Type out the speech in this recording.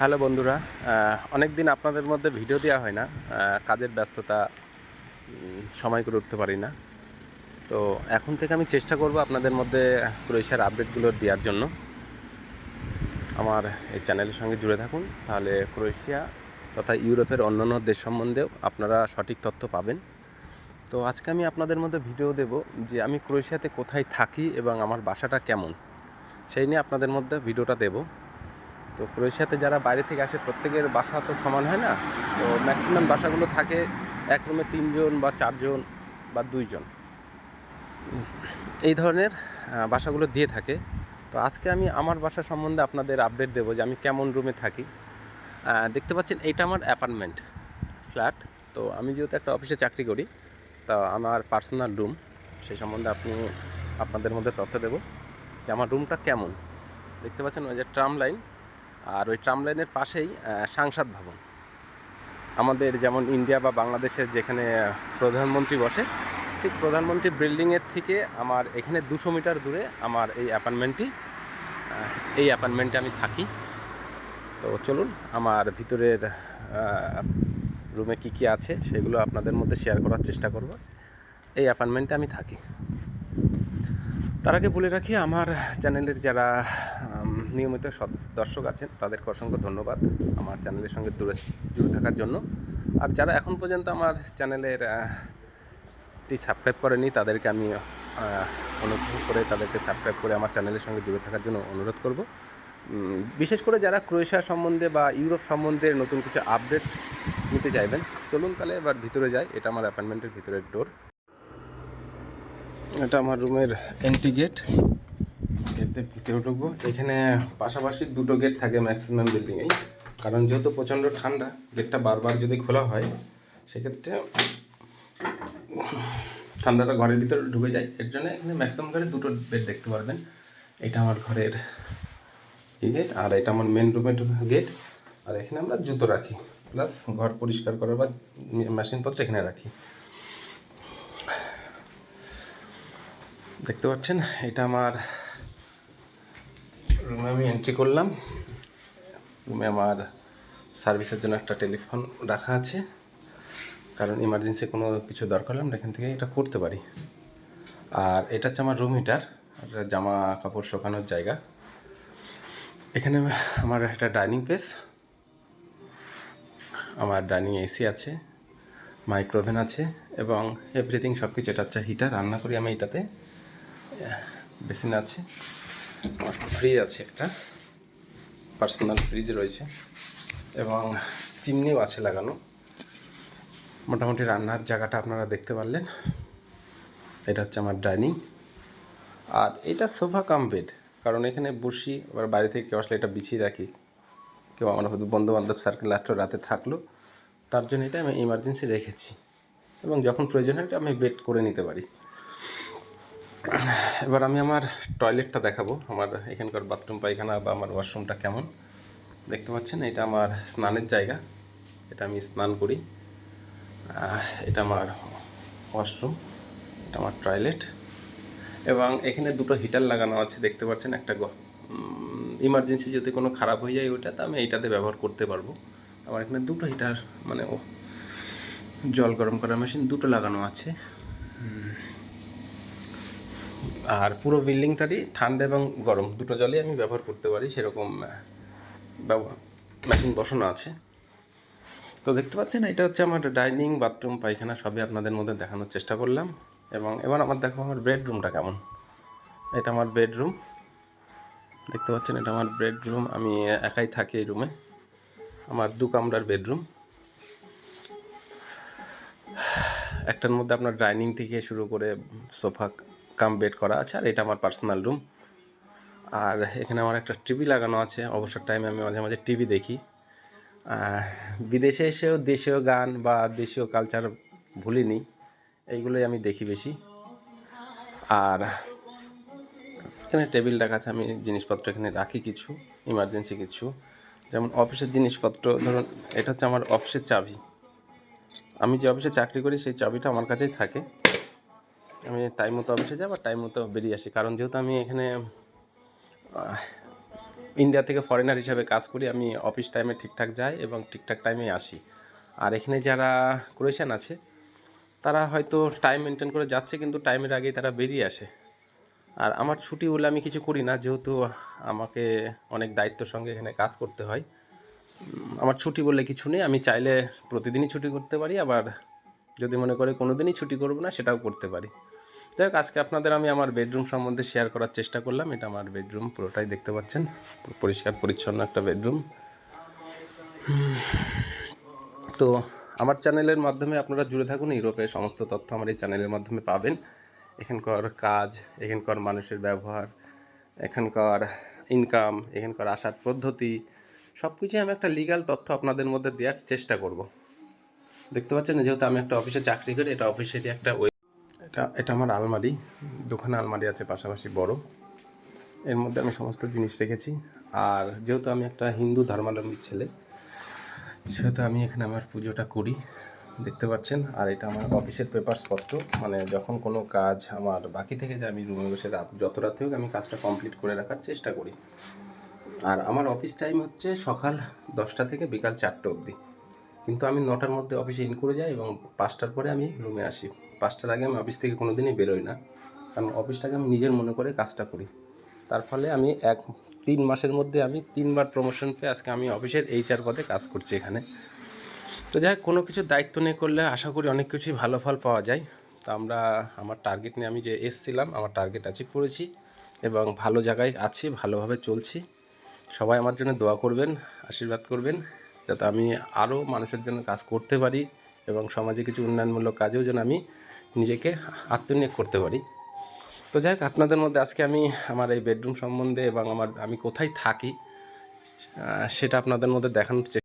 Hello বন্ধুরা অনেক দিন আপনাদের মধ্যে ভিডিও দেওয়া হয় না কাজের ব্যস্ততা সময় করে উঠতে পারি না। তো এখন থেকে আমি চেষ্টা করব আপনাদের মধ্যে ক্রোয়েশিয়ার আপডেটগুলো দেওয়ার জন্য। আমার এই চ্যানেলের সঙ্গে জুড়ে থাকুন, তাহলে ক্রোয়েশিয়া তথা ইউরোপের অন্যান্য দেশ সম্বন্ধেও আপনারা সঠিক তথ্য পাবেন। তো আজকে আমি আপনাদের মধ্যে ভিডিও দেব যে আমি ক্রোয়েশিয়াতে কোথায় থাকি এবং আমার বাসাটা কেমন, সেই নিয়ে আপনাদের মধ্যে ভিডিওটা দেব। তো ক্রোয়েশিয়াতে যারা বাইরে থেকে আসে, প্রত্যেকের বাসা তো সমান হয় না। তো ম্যাক্সিমাম বাসাগুলো থাকে এক রুমে তিনজন বা চারজন বা দুইজন। এই ধরনের বাসাগুলো দিয়ে থাকে। তো আজকে আমি আমার বাসা সম্বন্ধে আপনাদের আপডেট দেবো যে আমি কেমন রুমে থাকি। দেখতে পাচ্ছেন এটা আমার অ্যাপার্টমেন্ট ফ্ল্যাট তো আমি যেহেতু একটা অফিসে চাকরি করি, তা আমার পার্সোনাল রুম সেই সম্বন্ধে আপনি, আপনাদের মধ্যে তথ্য দেবো যে আমার রুমটা কেমন। দেখতে পাচ্ছেন ওই যে ট্রাম লাইন আর ওই ট্রাম লাইনের পাশেই সাংসদ ভবন। আমাদের যেমন ইন্ডিয়া বা বাংলাদেশের যেখানে প্রধানমন্ত্রী বসে, ঠিক প্রধানমন্ত্রী বিল্ডিংয়ের থেকে আমার এখানে দুশো মিটার দূরে আমার এই অ্যাপার্টমেন্টটি এই অ্যাপার্টমেন্টে আমি থাকি। তো চলুন, আমার ভিতরের রুমে কি কি আছে সেগুলো আপনাদের মধ্যে শেয়ার করার চেষ্টা করব। এই অ্যাপার্টমেন্টে আমি থাকি। তার আগে বলে রাখি, আমার চ্যানেলের যারা নিয়মিত দর্শক আছেন, তাদেরকে অসংখ্য ধন্যবাদ আমার চ্যানেলের সঙ্গে দূরে, জুড়ে থাকার জন্য। আর যারা এখন পর্যন্ত আমার চ্যানেলের টি সাবস্ক্রাইব করেনি তাদেরকে আমি অনুগ্রহ করে তাদেরকে সাবস্ক্রাইব করে আমার চ্যানেলের সঙ্গে জুড়ে থাকার জন্য অনুরোধ করব। বিশেষ করে যারা ক্রোয়েশিয়া সম্বন্ধে বা ইউরোপ সম্বন্ধে নতুন কিছু আপডেট নিতে চাইবেন, চলুন তাহলে এবার ভিতরে যাই। এটা আমার অ্যাপার্টমেন্টের ভিতরের ডোর এটা আমার রুমের এন্ট্রি গেট গেটে ভিতরে ঢুকবো। এখানে পাশাপাশি দুটো গেট থাকে ম্যাক্সিমাম বিল্ডিংয়েই কারণ যেহেতু প্রচণ্ড ঠান্ডা গেটটা বারবার যদি খোলা হয়, সেক্ষেত্রে ঠান্ডাটা ঘরের ভিতরে ঢুকে যায়। এর জন্য এখানে ম্যাক্সিমাম ঘরে দুটো বেড দেখতে পারবেন। এটা আমার ঘরের এই গেট আর এটা আমার মেন রুমের গেট আর এখানে আমরা জুতো রাখি। প্লাস ঘর পরিষ্কার করার বা মেশিনপত্র এখানে রাখি। দেখতে পাচ্ছেন? এটা আমার রুমে আমি এন্ট্রি করলাম। রুমে আমার সার্ভিসের জন্য একটা টেলিফোন রাখা আছে। কারণ ইমার্জেন্সি কোনো কিছু দরকার হলে আমরা এখান থেকে এটা করতে পারি। আর এটা হচ্ছে আমার রুম হিটার জামা কাপড় শুকানোর জায়গা। এখানে আমার একটা ডাইনিং প্লেস আমার ডাইনিং এসি আছে মাইক্রোওভেন আছে, এবং এভরিথিং সব কিছু এটা হচ্ছে হিটার রান্না করি আমি এটাতে। বেসিন আছে। আমার ফ্রিজ আছে একটা। পার্সোনাল ফ্রিজ রয়েছে। এবং চিমনিও আছে লাগানো। মোটামুটি রান্নার জায়গাটা আপনারা দেখতে পারলেন। এটা হচ্ছে আমার ডাইনিং। আর এটা সোফা কাম বেড। কারণ এখানে বসি, আবার বাইরে থেকে কেউ আসলে এটা বিছিয়ে রাখি। কেউ আমার হয়তো বন্ধু বান্ধব সার্কেল আসলো রাতে থাকল। তার জন্য এটা আমি ইমার্জেন্সি রেখেছি। এবং যখন প্রয়োজন হয় এটা আমি বেড করে নিতে পারি। এবার আমি আমার টয়লেটটা দেখাবো। আমার এখানকার বাথরুম পায়খানা বা আমার ওয়াশরুমটা কেমন? দেখতে পাচ্ছেন, এটা আমার স্নানের জায়গা। এটা আমি স্নান করি। এটা আমার ওয়াশরুম, এটা আমার টয়লেট। এবং এখানে দুটো হিটার লাগানো আছে, দেখতে পাচ্ছেন একটা ইমার্জেন্সি যদি কোনো খারাপ হয়ে যায় ওইটা তো আমি এইটাতে ব্যবহার করতে পারব। আমার এখানে দুটো হিটার মানে ও, জল গরম করার মেশিন দুটো লাগানো আছে। আর পুরো বিল্ডিংটারই ঠান্ডা এবং গরম, দুটো জলই আমি ব্যবহার করতে পারি, সেরকম মেশিন বসানো আছে। তো দেখতে পাচ্ছেন, এটা হচ্ছে আমার ডাইনিং, বাথরুম, পায়খানা, সবই আপনাদের মধ্যে দেখানোর চেষ্টা করলাম। এবং এবার আমার দেখো আমার বেডরুমটা কেমন। এটা আমার বেডরুম। দেখতে পাচ্ছেন, এটা আমার বেডরুম, আমি একাই থাকি এই রুমে। আমার দু কামরার বেডরুম। একটার মধ্যে আপনার ডাইনিং থেকে শুরু করে সোফা কাম বেড করা আছে, আর এটা আমার পার্সোনাল রুম। আর এখানে আমার একটা টিভি লাগানো আছে, অবসর টাইমে আমি মাঝে মাঝে টিভি দেখি। বিদেশে এসেও দেশীয় গান বা দেশীয় কালচার ভুলিনি, এইগুলোই আমি দেখি বেশি। আর এখানে টেবিল রাখা আছে, আমি জিনিসপত্র এখানে রাখি কিছু ইমার্জেন্সি কিছু। যেমন অফিসের জিনিসপত্র, ধরুন এটা হচ্ছে আমার অফিসের চাবি। আমি যে অফিসে চাকরি করি, সেই চাবিটা আমার কাছেই থাকে। আমি টাইম মতো অফিসে যাই বা টাইম মতো বেরিয়ে আসি। কারণ যেহেতু আমি এখানে ইন্ডিয়া থেকে ফরেনার হিসাবে কাজ করি, আমি অফিস টাইমে ঠিকঠাক যাই এবং ঠিকঠাক টাইমে আসি। আর এখানে যারা ক্রোয়েশিয়ান আছে, তারা হয়তো টাইম মেনটেন করে যাচ্ছে, কিন্তু টাইমের আগেই তারা বেরিয়ে আসে। আর আমার ছুটি বলে আমি কিছু করি না, যেহেতু আমাকে অনেক দায়িত্বের সঙ্গে এখানে কাজ করতে হয়। আমার ছুটি বলে কিছু নেই, আমি চাইলে প্রতিদিনই ছুটি করতে পারি, আবার যদি মনে করে কোনো দিনই ছুটি করব না, সেটাও করতে পারি। যাই আজকে আপনাদের আমি আমার বেডরুম সম্বন্ধে শেয়ার করার চেষ্টা করলাম, এটা আমার বেডরুম পুরোটাই দেখতে পাচ্ছেন পরিষ্কার, পরিচ্ছন্ন একটা বেডরুম তো আমার চ্যানেলের মাধ্যমে আপনারা জুড়ে থাকুন ইউরোপের সমস্ত তথ্য আমার এই চ্যানেলের মাধ্যমে পাবেন। এখানকার কাজ, এখানকার মানুষের ব্যবহার, এখানকার ইনকাম এখানকার আসার পদ্ধতি সব কিছুই আমি একটা লিগ্যাল তথ্য আপনাদের মধ্যে দেওয়ার চেষ্টা করব। দেখতে পাচ্ছেন, যেহেতু আমি একটা অফিসে চাকরি করি, এটা অফিসেরই একটা ওয়ে। এটা এটা আমার আলমারি দোকানে আলমারি আছে, পাশাপাশি বড়। এর মধ্যে আমি সমস্ত জিনিস রেখেছি। আর যেহেতু আমি একটা হিন্দু ধর্মাবলম্বী ছেলে, সেহেতু আমি এখানে আমার পুজোটা করি। দেখতে পাচ্ছেন, আর এটা আমার অফিসের পেপারস পত্র। মানে যখন কোনো কাজ আমার বাকি থেকে যায়, আমি রুমে বসে যত রাতে হোক আমি কাজটা কমপ্লিট করে রাখার চেষ্টা করি। আর আমার অফিস টাইম হচ্ছে সকাল দশটা থেকে বিকাল চারটে অবধি। কিন্তু আমি নটার মধ্যে অফিসে ইন করে যাই এবং পাঁচটার পরে আমি রুমে আসি। পাঁচটার আগে আমি অফিস থেকে কোনো দিনই বেরোই না। কারণ অফিসটাকে আমি নিজের মনে করে কাজটা করি। তার ফলে আমি এক, তিন মাসের মধ্যে আমি তিনবার প্রমোশন পেয়ে আজকে আমি অফিসের এইচআর পদে কাজ করছি এখানে। তো যাই কোনো কিছু দায়িত্ব নিয়ে করলে আশা করি অনেক কিছুই ভালো ফল পাওয়া যায়। তো আমরা, আমার টার্গেট নিয়ে আমি যে এসছিলাম, আমার টার্গেট অ্যাচিভ করেছি এবং ভালো জায়গায় আছি, ভালোভাবে চলছি। সবাই আমার জন্য দোয়া করবেন, আশীর্বাদ করবেন, যাতে আমি আরও মানুষের জন্য কাজ করতে পারি এবং সমাজে কিছু উন্নয়নমূলক কাজেও যেন আমি নিজেকে আত্মনিয়োগ করতে পারি। তো যাই হোক, আপনাদের মধ্যে আজকে আমি আমার এই বেডরুম সম্বন্ধে এবং আমার, আমি কোথায় থাকি সেটা আপনাদের মধ্যে দেখানোর চেষ্টা